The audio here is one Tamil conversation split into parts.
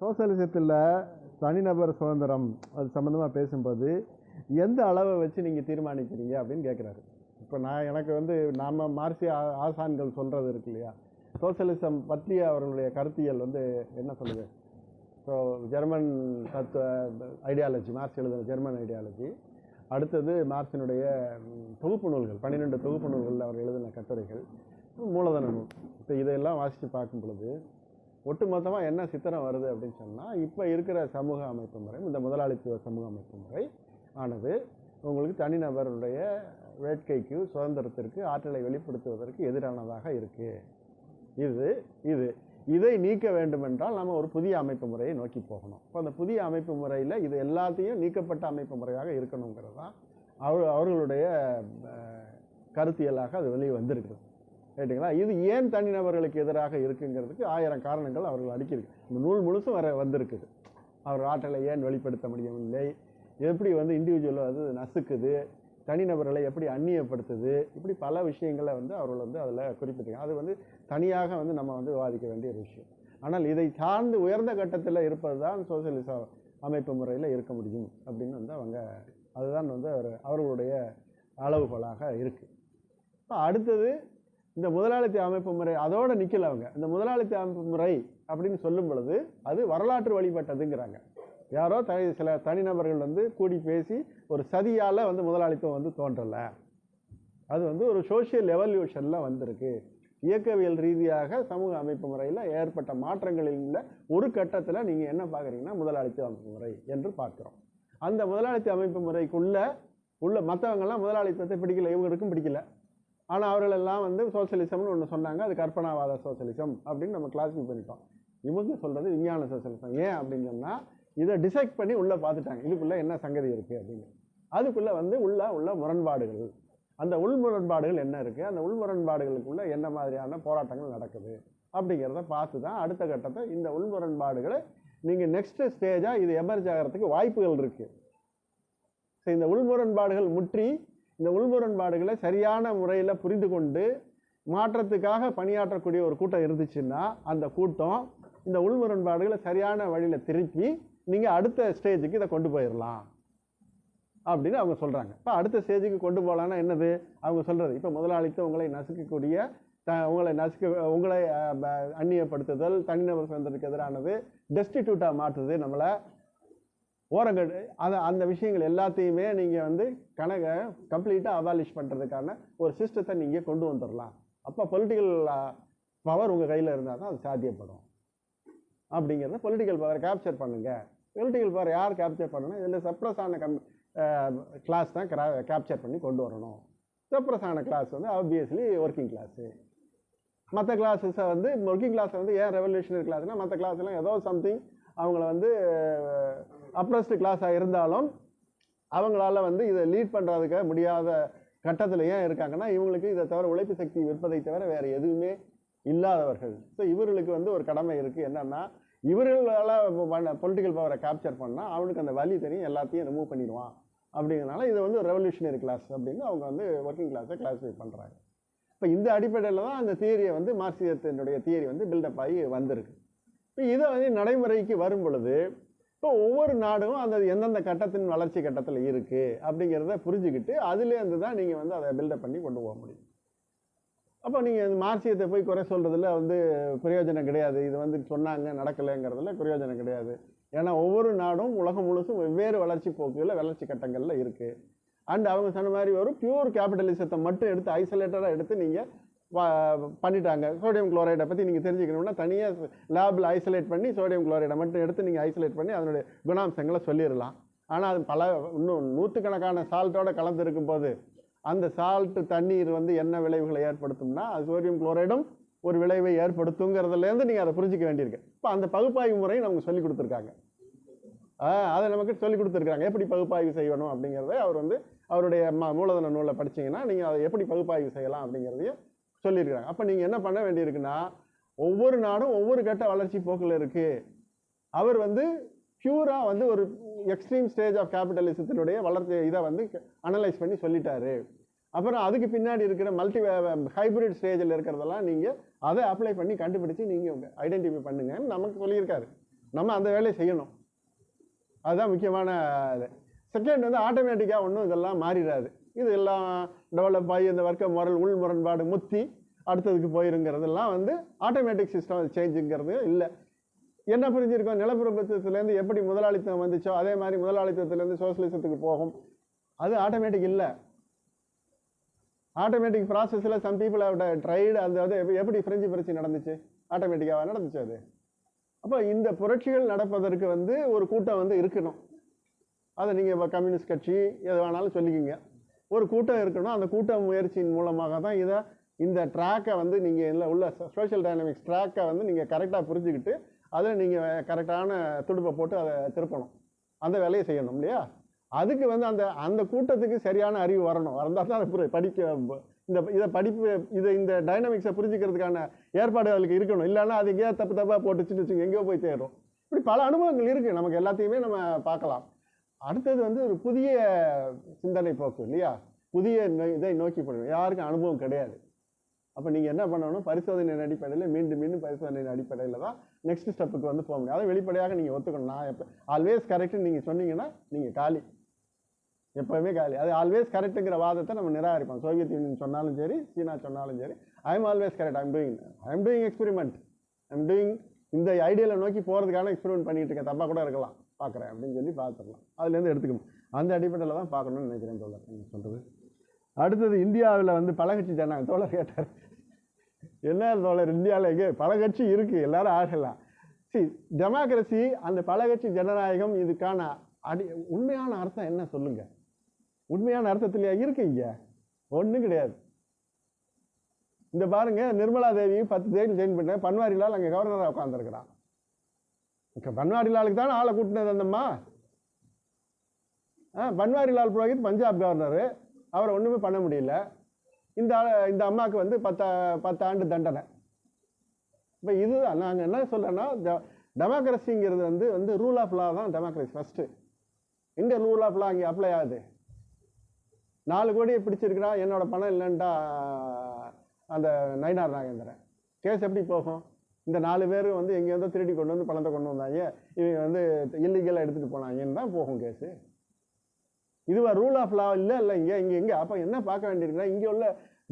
சோசியலிசத்தில் தனிநபர் சுதந்திரம் அது சம்மந்தமாக பேசும்போது எந்த அளவை வச்சு நீங்கள் தீர்மானிக்கிறீங்க அப்படின்னு கேட்குறாரு இப்போ நான் எனக்கு வந்து நாம் மார்க்சிய ஆ- ஆசான்கள் சொல்கிறது இருக்கு இல்லையா? சோசியலிசம் பற்றிய அவர்களுடைய கருத்தியல் வந்து என்ன சொல்லுது? ஸோ ஜெர்மன் தத்துவ ஐடியாலஜி மார்க்ஸ் எழுதின ஜெர்மன் ஐடியாலஜி. அடுத்தது மார்க்சினுடைய தொகுப்பு நூல்கள் பன்னிரெண்டு தொகுப்பு நூல்களில் அவர் எழுதின கட்டுரைகள். மூலதன நூல் இப்போ இதையெல்லாம் வாசித்து பார்க்கும் பொழுது ஒட்டுமொத்தமாக என்ன சித்திரம் வருது அப்படின்னு சொன்னால் இப்போ இருக்கிற சமூக அமைப்பு முறை இந்த முதலாளித்துவ சமூக அமைப்பு முறை ஆனது உங்களுக்கு தனிநபருடைய வேட்கைக்கு சுதந்திரத்திற்கு ஆற்றலை வெளிப்படுத்துவதற்கு எதிரானதாக இருக்குது இது இது. இதை நீக்க வேண்டுமென்றால் நம்ம ஒரு புதிய அமைப்பு முறையை நோக்கி போகணும். இப்போ அந்த புதிய அமைப்பு முறையில் இது எல்லாத்தையும் நீக்கப்பட்ட அமைப்பு முறையாக இருக்கணுங்கிறது தான் அவர் அவர்களுடைய கருத்தியலாக அது வெளியே வந்திருக்குது ரைட்டுங்களா இது ஏன் தனிநபர்களுக்கு எதிராக இருக்குங்கிறதுக்கு ஆயிரம் காரணங்கள் அவர்கள் அடிக்கிருக்கு இந்த நூல் முழுசும் வர வந்திருக்குது. அவர் ஆற்றலை ஏன் வெளிப்படுத்த முடியவில்லை? எப்படி வந்து இண்டிவிஜுவலை வந்து நசுக்குது? தனிநபர்களை எப்படி அந்நியப்படுத்துது? இப்படி பல விஷயங்களை வந்து அவர்கள் வந்து அதில் குறிப்பிட்டிருக்காங்க. அது வந்து தனியாக வந்து நம்ம வந்து விவாதிக்க வேண்டிய ஒரு விஷயம். ஆனால் இதை சார்ந்து உயர்ந்த கட்டத்தில் இருப்பது தான் சோசியலிச அமைப்பு முறையில் இருக்க முடியும் அப்படின்னு வந்து அவங்க அதுதான் வந்து அவர் அவர்களுடைய அளவுகோலாக இருக்குது இப்போ அடுத்தது இந்த முதலாளித்துவ அமைப்பு முறை அதோட நிக்கல அவங்க. இந்த முதலாளித்துவ அமைப்பு முறை அப்படின்னு சொல்லும் பொழுது அது வரலாற்று வழிபட்டதுங்கிறாங்க. யாரோ த சில தனிநபர்கள் வந்து கூடி பேசி ஒரு சதியால் வந்து முதலாளித்துவம் வந்து தோன்றலை. அது வந்து ஒரு சோஷியல் எவல்யூஷனில் வந்திருக்கு. இயக்கவியல் ரீதியாக சமூக அமைப்பு முறையில் ஏற்பட்ட மாற்றங்களில் உள்ள ஒரு கட்டத்தில் நீங்கள் என்ன பார்க்குறீங்கன்னா முதலாளித்துவ அமைப்பு முறை என்று பார்க்குறோம். அந்த முதலாளித்துவ அமைப்பு முறைக்குள்ள உள்ள மற்றவங்கெல்லாம் முதலாளித்துவத்தை பிடிக்கல இவங்களுக்கும் பிடிக்கல. ஆனால் அவர்கள் எல்லாம் வந்து சோசியலிசம்னு ஒன்று சொன்னாங்க. அது கற்பனாவாத சோசியலிசம் அப்படின்னு நம்ம கிளாஸிஃபை பண்ணிட்டோம். இவங்க சொல்கிறது விஞ்ஞான சோசியலிசம். ஏன் அப்படின்னு சொன்னால் இதை டிசைட் பண்ணி உள்ளே பார்த்துட்டாங்க. இதுக்குள்ளே என்ன சங்கதி இருக்குது அப்படின்னு. அதுக்குள்ளே வந்து உள்ள உள்ள முரண்பாடுகள். அந்த உள் முரண்பாடுகள் என்ன இருக்குது அந்த உள்முரண்பாடுகளுக்குள்ள என்ன மாதிரியான போராட்டங்கள் நடக்குது? அப்படிங்கிறத பார்த்து தான் அடுத்த கட்டத்தை இந்த உள் முரண்பாடுகளை நீங்கள் நெக்ஸ்ட் ஸ்டேஜாக இது எமர்ஜ் ஆகிறதுக்கு வாய்ப்புகள் இருக்குது ஸோ இந்த உள்முரண்பாடுகள் முற்றி இந்த உள்முரண்பாடுகளை சரியான முறையில் புரிந்து கொண்டு மாற்றத்துக்காக பணியாற்றக்கூடிய ஒரு கூட்டம் இருந்துச்சுன்னா அந்த கூட்டம் இந்த உள்முரண்பாடுகளை சரியான வழியில் திருப்பி நீங்கள் அடுத்த ஸ்டேஜுக்கு இதை கொண்டு போயிடலாம் அப்படின்னு அவங்க சொல்கிறாங்க இப்போ அடுத்த ஸ்டேஜுக்கு கொண்டு போகலான்னா என்னது? அவங்க சொல்கிறது இப்போ முதலாளித்து உங்களை நசுக்கக்கூடிய த உங்களை நசுக்க உங்களை ப- அந்நியப்படுத்துதல் தனிநபர் சுதந்திரத்துக்கு எதிரானது டெஸ்டிடியூட்டாக மாற்றுது நம்மளை. ஓரங்கட்டு அதை அந்த விஷயங்கள் எல்லாத்தையுமே நீங்கள் வந்து கணக்கை கம்ப்ளீட்டாக அபாலிஷ் பண்ணுறதுக்கான ஒரு சிஸ்டத்தை நீங்கள் கொண்டு வந்துடலாம் அப்போ பொலிட்டிக்கல் பவர் உங்கள் கையில் இருந்தால் தான் அது சாத்தியப்படும். அப்படிங்கிறத பொலிட்டிக்கல் பவர் கேப்சர் பண்ணுங்கள் பொலிட்டிக்கல் பவர் யார் கேப்சர் பண்ணணும்? இதில் சப்ரஸ் ஆன கம் கிளாஸ் தான் கேப்சர் பண்ணி கொண்டு வரணும். சப்ரஸ் ஆன கிளாஸ் வந்து ஆப்வியஸ்லி ஒர்க்கிங் கிளாஸு மற்ற கிளாஸஸை வந்து ஒர்க்கிங் கிளாஸை வந்து ஏன் ரெவல்யூஷனரி கிளாஸ்னால் மற்ற கிளாஸ்லாம் ஏதோ சம்திங் அவங்கள வந்து அப்ரஸ்டு கிளாஸாக இருந்தாலும் அவங்களால வந்து இதை லீட் பண்ணுறதுக்கு முடியாத கட்டத்தில் ஏன் இருக்காங்கன்னா இவங்களுக்கு இதை தவிர உழைப்பு சக்தி விற்பதை தவிர வேறு எதுவுமே இல்லாதவர்கள். ஸோ இவர்களுக்கு வந்து ஒரு கடமை இருக்குது என்னென்னா இவர்களால் பொலிட்டிக்கல் பவரை கேப்சர் பண்ணால் அவனுக்கு அந்த வழி தெரியும் எல்லாத்தையும் ரிமூவ் பண்ணிடுவான். அப்படிங்கிறனால இதை வந்து ரெவல்யூஷனரி கிளாஸ் அப்படின்னு அவங்க வந்து ஒர்க்கிங் கிளாஸை கிளாஸிஃபை பண்ணுறாங்க இப்போ இந்த அடிப்படையில் தான் அந்த தியரியை வந்து மார்க்சியத்தினுடைய தியரி வந்து பில்டப் ஆகி வந்திருக்கு. இப்போ இதை வந்து நடைமுறைக்கு வரும் பொழுது இப்போ ஒவ்வொரு நாடும் அந்த எந்தெந்த கட்டத்தின் வளர்ச்சி கட்டத்தில் இருக்குது அப்படிங்கிறத புரிஞ்சுக்கிட்டு அதுலேருந்து தான் நீங்கள் வந்து அதை பில்டப் பண்ணி கொண்டு போக முடியும். அப்போ நீங்கள் இந்த மார்க்சியத்தை போய் குறை சொல்கிறதுல வந்து பிரயோஜனம் கிடையாது. இது வந்து சொன்னாங்க நடக்கலைங்கிறதுல பிரயோஜனம் கிடையாது. ஏன்னா ஒவ்வொரு நாடும் உலகம் முழுசும் வெவ்வேறு வளர்ச்சி போக்குகளில் வளர்ச்சி கட்டங்களில் இருக்குது அண்ட் அவங்க சொன்ன மாதிரி ஒரு பியூர் கேபிட்டலிசத்தை மட்டும் எடுத்து ஐசோலேட்டடாக எடுத்து நீங்கள் பண்ணிட்டாங்க. சோடியம் குளோரைடை பற்றி நீங்கள் தெரிஞ்சுக்கணும்னா தனியாக லேபில் ஐசோலேட் பண்ணி சோடியம் குளோரைடை மட்டும் எடுத்து நீங்கள் ஐசோலேட் பண்ணி அதனுடைய குணாம்சங்களை சொல்லிடலாம். ஆனால் அது பல இன்னும் நூற்றுக்கணக்கான சால்ட்டோடு கலந்துருக்கும் போது அந்த சால்ட்டு தண்ணீர் வந்து என்ன விளைவுகளை ஏற்படுத்தும்னா அது சோடியம் குளோரைடும் ஒரு விளைவை ஏற்படுத்துங்கிறதுலேருந்து நீங்கள் அதை புரிஞ்சிக்க வேண்டியிருக்கு. இப்போ அந்த பகுப்பாய்வு முறையை நமக்கு சொல்லி கொடுத்துருக்காங்க. ஆ, அதை நமக்கு சொல்லி கொடுத்துருக்காங்க எப்படி பகுப்பாய்வு செய்யணும் அப்படிங்கிறத அவர் வந்து அவருடைய ம மூலதன நூலை படிச்சீங்கன்னா நீங்கள் அதை எப்படி பகுப்பாய்வு செய்யலாம் அப்படிங்கிறதையும் சொல்லியிருக்கிறாங்க. அப்போ நீங்கள் என்ன பண்ண வேண்டியிருக்குன்னா ஒவ்வொரு நாடும் ஒவ்வொரு கட்ட வளர்ச்சி போக்கில் இருக்குது அவர் வந்து பியூராக வந்து ஒரு எக்ஸ்ட்ரீம் ஸ்டேஜ் ஆஃப் கேபிட்டலிசத்தினுடைய வளர்ச்சி இதை வந்து அனலைஸ் பண்ணி சொல்லிட்டாரு. அப்புறம் அதுக்கு பின்னாடி இருக்கிற மல்டி ஹைபிரிட் ஸ்டேஜில் இருக்கிறதெல்லாம் நீங்கள் அதை அப்ளை பண்ணி கண்டுபிடிச்சு நீங்கள் ஐடென்டிஃபை பண்ணுங்கன்னு நமக்கு சொல்லியிருக்காரு. நம்ம அந்த வேலையை செய்யணும். அதுதான் முக்கியமான இது. செகண்ட் வந்து ஆட்டோமேட்டிக்காக ஒன்றும் இதெல்லாம் மாறிடாது. இது எல்லாம் டெவலப் ஆகி இந்த வர்க்க முரல் உள் முரண்பாடு முத்தி அடுத்ததுக்கு போயிருங்கிறதெல்லாம் வந்து ஆட்டோமேட்டிக் சிஸ்டம் சேஞ்சுங்கிறது இல்லை. என்ன புரிஞ்சிருக்கோம்? நிலப்பிரபுத்துவத்திலேருந்து எப்படி முதலாளித்துவம் வந்துச்சோ அதே மாதிரி முதலாளித்துவத்துலேருந்து சோசியலிசத்துக்கு போகும். அது ஆட்டோமேட்டிக் இல்லை. ஆட்டோமேட்டிக் ப்ராசஸில் சம் பீப்புள் அவட ட்ரைடு அந்த அது எப்படி- ஃப்ரெஞ்சு பிரெஞ்சு புரட்சி நடந்துச்சு? ஆட்டோமேட்டிக்காக நடந்துச்சு அது? அப்போ இந்த புரட்சிகள் நடப்பதற்கு வந்து ஒரு கூட்டம் வந்து இருக்கணும். அதை நீங்கள் இப்போ கம்யூனிஸ்ட் கட்சி எது வேணாலும் சொல்லிக்கிங்க. ஒரு கூட்டம் இருக்கணும். அந்த கூட்ட முயற்சியின் மூலமாக தான் இதை இந்த ட்ராக்கை வந்து நீங்கள் இல்லை உள்ள சோஷியல் டைனமிக்ஸ் ட்ராக்கை வந்து நீங்கள் கரெக்டாக புரிஞ்சுக்கிட்டு அதில் நீங்கள் கரெக்டான துடுப்பை போட்டு அதை திருப்பணும். அந்த வேலையை செய்யணும் இல்லையா? அதுக்கு வந்து அந்த அந்த கூட்டத்துக்கு சரியான அறிவு வரணும். வந்தால் தான் அதை புரி- படிக்க இந்த இதை படிப்பு இதை இந்த டைனமிக்ஸை புரிஞ்சுக்கிறதுக்கான ஏற்பாடு அதுக்கு இருக்கணும். இல்லைன்னா அது எங்கேயா தப்பு தப்பாக போட்டுச்சுன்னு வச்சுக்கோங்க எங்கேயோ போய் தேடும் இப்படி பல அனுபவங்கள் இருக்குது நமக்கு எல்லாத்தையுமே நம்ம பார்க்கலாம். அடுத்தது வந்து ஒரு புதிய சிந்தனை போக்கு இல்லையா? புதிய இதை நோக்கி போகணும் யாருக்கும் அனுபவம் கிடையாது. அப்போ நீங்கள் என்ன பண்ணணும்? பரிசோதனையின் அடிப்படையில் மீண்டும் மீண்டும் பரிசோதனையின் அடிப்படையில் தான் நெக்ஸ்ட் ஸ்டெப்புக்கு வந்து போக முடியும் அதை வெளிப்படையாக நீங்கள் ஒத்துக்கணும். நான் எப்போ ஆல்வேஸ் கரெக்டுன்னு நீங்கள் சொன்னீங்கன்னா நீங்கள் காலி. எப்போவுமே காலி. அது ஆல்வேஸ் கரெக்ட்டுங்கிற வாதத்தை நம்ம நிராகரிப்போம். சோவியத் யூனியன் சொன்னாலும் சரி சீனா சொன்னாலும் சரி I am always correct I'm doing I am doing experiment I'm doing இந்த ஐடியாவை நோக்கி போகிறதுக்கான எக்ஸ்பெரிமெண்ட் பண்ணிகிட்டு இருக்கேன். தப்பாக கூட இருக்கலாம். பார்க்குறேன் அப்படின்னு சொல்லி பார்த்துடலாம். அதுலேருந்து எடுத்துக்கணும். அந்த அடிப்படையில் தான் பார்க்கணும்னு நினைக்கிறேன் தோழர். நீங்கள் சொல்கிறது அடுத்தது இந்தியாவில் வந்து பலகட்சி ஜனநாயகம். தோழர் கேட்டார். என்ன தோழர்? இந்தியாவில் எங்கே பலகட்சி இருக்குது எல்லாரும் ஆகலாம். சி டெமோக்ரஸி அந்த பழகட்சி ஜனநாயகம் இதுக்கான அடி உண்மையான அர்த்தம் என்ன சொல்லுங்கள் உண்மையான அர்த்தத்திலேயே இருக்கு இங்கே. ஒன்றும் கிடையாது. இந்த பாருங்க நிர்மலா தேவி பத்து தேதி ஜெயின் பண்ண பன்வாரிலால் அங்கே கவர்னராக உட்காந்துருக்கிறான் பன்வாரிலாலுக்கு தானே ஆளை கூட்டினது அந்தம்மா. ஆ பன்வாரிலால் புரோஹித் பஞ்சாப் கவர்னரு அவரை ஒன்றுமே பண்ண முடியல. இந்த இந்த அம்மாவுக்கு வந்து பத்த பத்து ஆண்டு தண்டனை. இப்போ இதுதான் நாங்கள் என்ன சொல்கிறேன்னா டெமோக்ரஸிங்கிறது வந்து வந்து ரூல் ஆஃப் லா தான் டெமோக்ரஸி ஃபஸ்ட்டு எங்கே ரூல் ஆஃப் லா இங்கே அப்ளை ஆகுது? நாலு கோடியை பிடிச்சிருக்கிறா என்னோட பணம் இல்லைன்ட்டா அந்த நயினார் நாகேந்திரன். கேஸ் எப்படி போகும்? இந்த நாலு பேர் வந்து எங்கேருந்தோ திருடி கொண்டு வந்து பணத்தை கொண்டு வந்தாங்க. இவங்க வந்து இல்லீகலாக எடுத்துகிட்டு போனாங்கன்னு தான் போகும் கேஸு இதுவா ரூல் ஆஃப் லா இல்லை இல்லை இங்கே இங்கே இங்கே. அப்போ என்ன பார்க்க வேண்டியிருக்குன்னா இங்கே உள்ள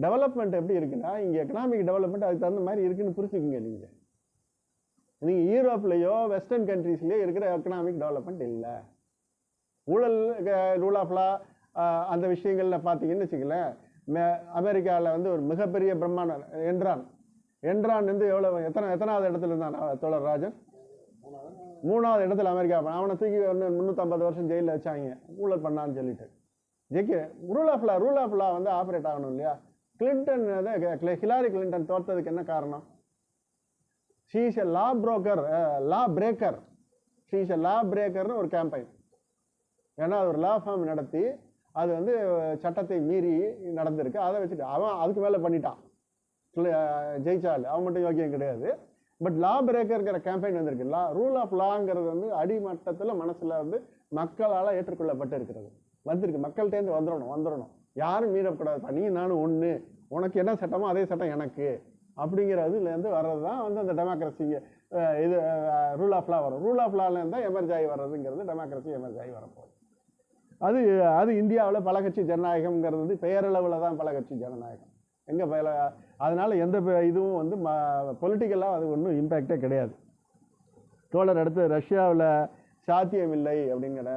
டெவலப்மெண்ட் எப்படி இருக்குன்னா இங்கே எக்கனாமிக் டெவலப்மெண்ட் அதுக்கு தகுந்த மாதிரி இருக்குன்னு புரிஞ்சுக்குங்க நீங்கள் நீங்கள் யூரோப்லேயோ வெஸ்டர்ன் கண்ட்ரீஸ்லேயோ இருக்கிற எக்கனாமிக் டெவலப்மெண்ட் இல்லை. ஊழல் ரூல் ஆஃப் லா அந்த விஷயங்களில் பார்த்தீங்கன்னு வச்சுக்கங்களேன் மே அமெரிக்காவில் வந்து ஒரு மிகப்பெரிய பிரம்மாண்டம் என்றான் என்றான் வந்து எவ்வளோ எத்தனை எத்தனாவது இடத்துல இருந்தான் தோழர் ராஜன்? மூணாவது இடத்துல அமெரிக்கா போனான். அவனை தூக்கி ஒன்று முந்நூற்றம்பது வருஷம் ஜெயிலில் வச்சாங்க. ஊழல் பண்ணான்னு சொல்லிட்டு. ஜெயிக்க rule of law rule of law வந்து ஆப்ரேட் ஆகணும் இல்லையா? கிளின்டன் வந்து ஹிலாரி கிளின்டன் தோற்றதுக்கு என்ன காரணம்? She's a law broker law breaker she's a law பிரேக்கர்னு ஒரு கேம்பெயின் ஏன்னா அது ஒரு லா ஃபார்ம் நடத்தி அது வந்து சட்டத்தை மீறி நடந்திருக்கு. அதை வச்சுட்டு அவன் அதுக்கு மேலே பண்ணிட்டான். சொல்லு, ஜெயிச்சால் அவன் மட்டும் யோக்கியம் கிடையாது. பட் லா பிரேக்கருங்கிற கேம்பெயின் வந்திருக்கு. லா ரூல் ஆஃப் லாங்கிறது வந்து அடிமட்டத்தில் மனசில் வந்து மக்களால் ஏற்றுக்கொள்ளப்பட்டு இருக்கிறது வந்திருக்கு. மக்கள்கிட்டேருந்து வந்துடணும் வந்துடணும் யாரும் மீறக்கூடாது நீ நானும் ஒன்று உனக்கு என்ன சட்டமோ அதே சட்டம் எனக்கு. அப்படிங்கிறதுலேருந்து வர்றது தான் வந்து அந்த டெமோக்ரஸி இது ரூல் ஆஃப் லா வரும். ரூல் ஆஃப் லாலேருந்து தான் எமர்ஜ் ஆகி வர்றதுங்கிறது டெமோக்ரஸி எமர்ஜ் ஆகி வரப்போகுது. அது அது இந்தியாவில் பலகட்சி ஜனநாயகம்ங்கிறது வந்து பெயரளவில் தான் பலகட்சி ஜனநாயகம். எங்கே பல அதனால எந்த இதுவும் வந்து ம பொலிட்டிக்கலாக அது ஒன்றும் இம்பேக்டே கிடையாது. தோழர் அடுத்து ரஷ்யாவில் சாத்தியமில்லை அப்படிங்கிற